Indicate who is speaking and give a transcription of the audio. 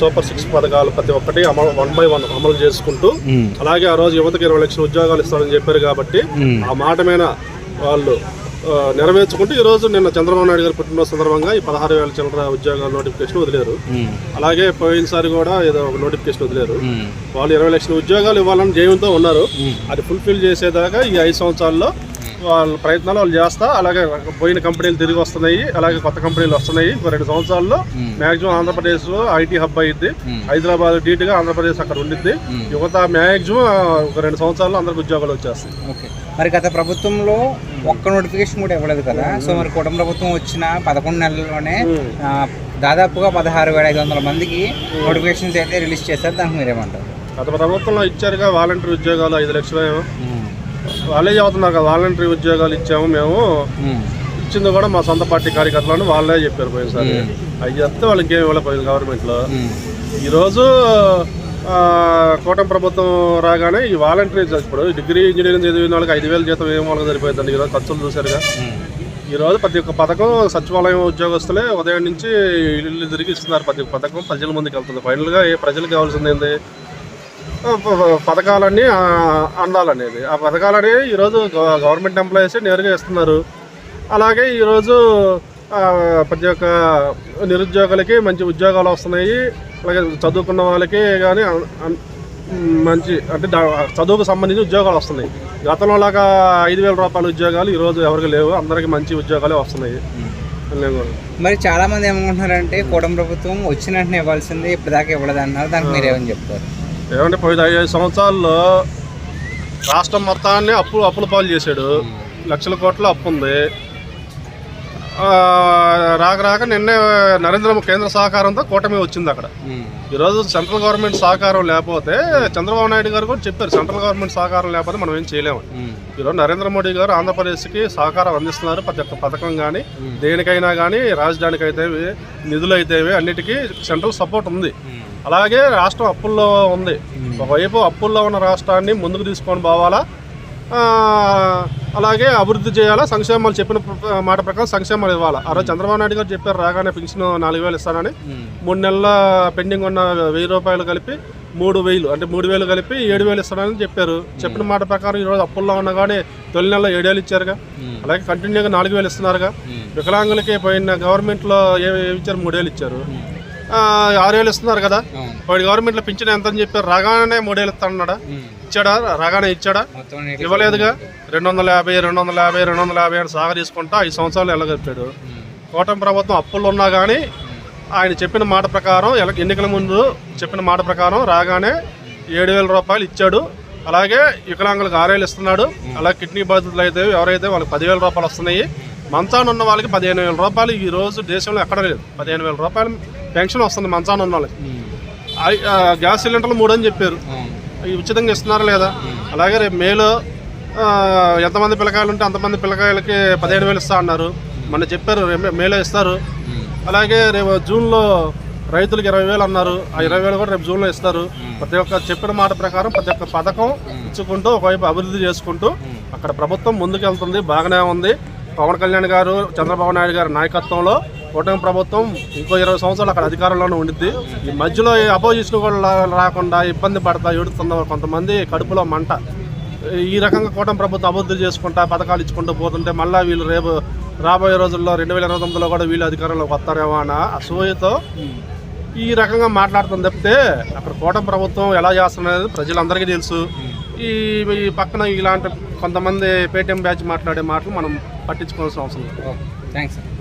Speaker 1: Super six పథకాలు ప్రతి ఒక్కటి అమలు వన్ బై వన్ అమలు చేసుకుంటూ అలాగే ఆ రోజు యువతకి ఇరవై లక్షల ఉద్యోగాలు ఇస్తారని చెప్పారు కాబట్టి ఆ మాట మీద వాళ్ళు నెరవేర్చుకుంటూ ఈ రోజు నిన్న చంద్రబాబు నాయుడు గారు పుట్టినరోజు సందర్భంగా ఈ పదహారు వేల చిల్లర ఉద్యోగాల నోటిఫికేషన్ వదిలేరు. అలాగే పోయినసారి కూడా ఏదో ఒక నోటిఫికేషన్ వదిలేరు. వాళ్ళు ఇరవై లక్షల ఉద్యోగాలు ఇవ్వాలని జయంతో ఉన్నారు. అది ఫుల్ఫిల్ చేసేదాకా ఈ ఐదు సంవత్సరాల్లో వాళ్ళ ప్రయత్నాలు వాళ్ళు చేస్తా. అలాగే పోయిన కంపెనీలు తిరిగి వస్తున్నాయి. అలాగే కొత్త కంపెనీలు వస్తున్నాయి. ఇంకో రెండు సంవత్సరాల్లో మాక్సిమం ఆంధ్రప్రదేశ్లో ఐటీ హబ్ అయ్యింది హైదరాబాద్ ధీటుగా ఆంధ్రప్రదేశ్ అక్కడ ఉండిద్ది. యువత మాక్సిమం ఒక రెండు సంవత్సరాల్లో అందరికి ఉద్యోగాలు వచ్చేస్తాయి.
Speaker 2: ఓకే. మరి గత ప్రభుత్వంలో ఒక్క నోటిఫికేషన్ కూడా ఇవ్వలేదు కదా? సో మరి కుటుంబ ప్రభుత్వం వచ్చిన పదకొండు నెలల్లోనే దాదాపుగా పదహారు వేల ఐదు వందల మందికి నోటిఫికేషన్స్ అయితే రిలీజ్ చేశారు. దానికి మీరేమంటారు?
Speaker 1: గత ప్రభుత్వంలో ఇచ్చారుగా వాలంటరీ ఉద్యోగాలు ఐదు లక్షలు వాళ్ళే చెబుతున్నారు కదా వాలంటరీ ఉద్యోగాలు ఇచ్చాము మేము. ఇచ్చింది కూడా మా సొంత పార్టీ కార్యకర్తలను వాళ్ళే చెప్పారు పోయినసారి. అవి చెప్తే వాళ్ళకి ఇంకేం ఇవ్వలేకపోయింది గవర్నమెంట్లో. ఈరోజు ఆ, కూటమి ప్రభుత్వం రాగానే ఈ వాలంటరీ ఇప్పుడు డిగ్రీ ఇంజనీరింగ్ చదివిన వాళ్ళకి ఐదు వేల జీతం ఏం వాళ్ళకి సరిపోతుందండి ఈరోజు ఖర్చులు చూసారుగా ఈరోజు ప్రతి ఒక్క పథకం సచివాలయం ఉద్యోగస్తులే ఉదయం నుంచి ఇల్లు తిరిగి ఇస్తున్నారు. ప్రతి ఒక్క పథకం ప్రజల ముందుకు వెళ్తుంది ఫైనల్గా ఏ ప్రజలకు కావాల్సింది ప- పథకాలన్నీ అందాలనేది. ఆ పథకాలని ఈరోజు గవ- గవర్నమెంట్ ఎంప్లాయీస్ నేరుగా ఇస్తున్నారు అలాగే ఈరోజు ప్రతి ఒక్క నిరుద్యోగులకి మంచి ఉద్యోగాలు వస్తున్నాయి. అలాగే చదువుకున్న వాళ్ళకి కానీ మంచి అంటే చదువుకు సంబంధించి ఉద్యోగాలు వస్తున్నాయి. గతంలో లాగా ఐదు వేల రూపాయల ఉద్యోగాలు ఈరోజు ఎవరికి లేవు. అందరికీ మంచి ఉద్యోగాలే వస్తున్నాయి. నేను కూడా.
Speaker 2: మరి చాలా మంది ఏమనుకుంటున్నారంటే కూటమి ప్రభుత్వం వచ్చిన వెంటనే ఇవ్వాల్సింది ఇప్పటిదాకా ఇవ్వలేదు అన్నారు దానికి మీరేమని చెప్తారు?
Speaker 1: ఏమంటే పోయిన ఐదు సంవత్సరాల్లో రాష్ట్రం మొత్తాన్ని అప్పు అప్పుల పాలు చేశాడు. లక్షల కోట్ల అప్పు ఉంది. రాక రాక నిన్నే నరేంద్ర కేంద్ర సహకారంతో కూటమి వచ్చింది అక్కడ. ఈరోజు సెంట్రల్ గవర్నమెంట్ సహకారం లేకపోతే చంద్రబాబు నాయుడు గారు కూడా చెప్పారు సెంట్రల్ గవర్నమెంట్ సహకారం లేకపోతే మనం ఏం చేయలేము. ఈరోజు నరేంద్ర మోడీ గారు ఆంధ్రప్రదేశ్కి సహకారం అందిస్తున్నారు ప్రతి ఒక్క పథకం కానీ దేనికైనా కానీ రాజధానికి అయితే నిధులు అయితే అన్నిటికీ సెంట్రల్ సపోర్ట్ ఉంది. అలాగే రాష్ట్రం అప్పుల్లో ఉంది. ఒకవైపు అప్పుల్లో ఉన్న రాష్ట్రాన్ని ముందుకు తీసుకొని పోవాలా? అలాగే అభివృద్ధి చేయాలా? సంక్షేమాలు చెప్పిన మాట ప్రకారం సంక్షేమాలు ఇవ్వాలా? ఆ రోజు చంద్రబాబు నాయుడు గారు చెప్పారు రాగానే పెన్షన్ నాలుగు వేలు ఇస్తానని. మూడు నెలల పెండింగ్ ఉన్న వెయ్యి రూపాయలు కలిపి మూడు వేలు అంటే మూడు వేలు కలిపి ఏడు వేలు ఇస్తానని చెప్పారు. చెప్పిన మాట ప్రకారం ఈరోజు అప్పుల్లో ఉన్నా కానీ తొలి నెలలో ఏడేళ్ళు ఇచ్చారుగా. అలాగే కంటిన్యూగా నాలుగు వేలు ఇస్తున్నారుగా. వికలాంగులకి పోయిన గవర్నమెంట్లో ఏ ఏ ఇచ్చారు? మూడేళ్ళు ఇచ్చారు. ఆ, ఆరేళ్ళు ఇస్తున్నారు కదా. వాడి గవర్నమెంట్లో పింఛన్ ఎంత అని చెప్పారు. రాగానే మూడేళ్ళు ఇస్తానన్నాడా ఇచ్చాడా? రాగానే ఇచ్చాడా? ఇవ్వలేదుగా రెండు వందల యాభై రెండు వందల యాభై రెండు వందల యాభై అని సాగ తీసుకుంటా ఐదు సంవత్సరాలు వెళ్ళగలిపాడు కూటమి ప్రభుత్వం అప్పులు ఉన్నా కానీ ఆయన చెప్పిన మాట ప్రకారం ఎన్నికల ముందు చెప్పిన మాట ప్రకారం రాగానే ఏడు వేల రూపాయలు ఇచ్చాడు. అలాగే వికలాంగులకు ఆరేళ్ళు ఇస్తున్నాడు. అలాగే కిడ్నీ బాధితులు అయితే ఎవరైతే వాళ్ళకి పదివేల రూపాయలు వస్తున్నాయి మంచాన ఉన్న వాళ్ళకి పదిహేను వేల రూపాయలు ఈ రోజు దేశంలో ఎక్కడ లేదు. పదిహేను వేల రూపాయలు పెన్షన్ వస్తుంది మంచాన ఉన్న వాళ్ళకి. గ్యాస్ సిలిండర్లు మూడు అని చెప్పారు అవి ఉచితంగా ఇస్తున్నారా లేదా? అలాగే రేపు మేలో ఎంతమంది పిల్లకాయలు ఉంటే అంతమంది పిల్లకాయలకి పదిహేను వేలు ఇస్తా అన్నారు. మొన్న చెప్పారు మేలో ఇస్తారు. అలాగే రేపు జూన్లో రైతులకు ఇరవై వేలు అన్నారు. ఆ ఇరవై వేలు కూడా రేపు జూన్లో ఇస్తారు. ప్రతి ఒక్క చెప్పిన మాట ప్రకారం ప్రతి ఒక్క పథకం ఇచ్చుకుంటూ ఒకవైపు అభివృద్ధి చేసుకుంటూ అక్కడ ప్రభుత్వం ముందుకెళ్తుంది బాగానే ఉంది. పవన్ కళ్యాణ్ గారు చంద్రబాబు నాయుడు గారి నాయకత్వంలో కూటమి ప్రభుత్వం ఇంకో ఇరవై సంవత్సరాలు అక్కడ అధికారంలోనే ఉండిద్ది. ఈ మధ్యలో ఈ అపోజిషన్ కూడా రాకుండా ఇబ్బంది పడతా ఎడుతున్న కొంతమంది కడుపులో మంట. ఈ రకంగా కూటమి ప్రభుత్వం అభివృద్ధి చేసుకుంటా పథకాలు ఇచ్చుకుంటూ పోతుంటే మళ్ళీ వీళ్ళు రేపు రాబోయే రోజుల్లో రెండు వేల ఇరవై తొమ్మిదిలో కూడా వీళ్ళు అధికారంలోకి వస్తారేమో అన్న అసూయతో ఈ రకంగా మాట్లాడుతుంది తప్పితే అక్కడ కూటమి ప్రభుత్వం ఎలా చేస్తున్నది ప్రజలందరికీ తెలుసు. ఈ ఈ పక్కన ఇలాంటి కొంతమంది పేటీఎం బ్యాచ్ మాట్లాడే మాటలు మనం పట్టించుకోవాల్సిన అవసరం
Speaker 2: థ్యాంక్స్ సార్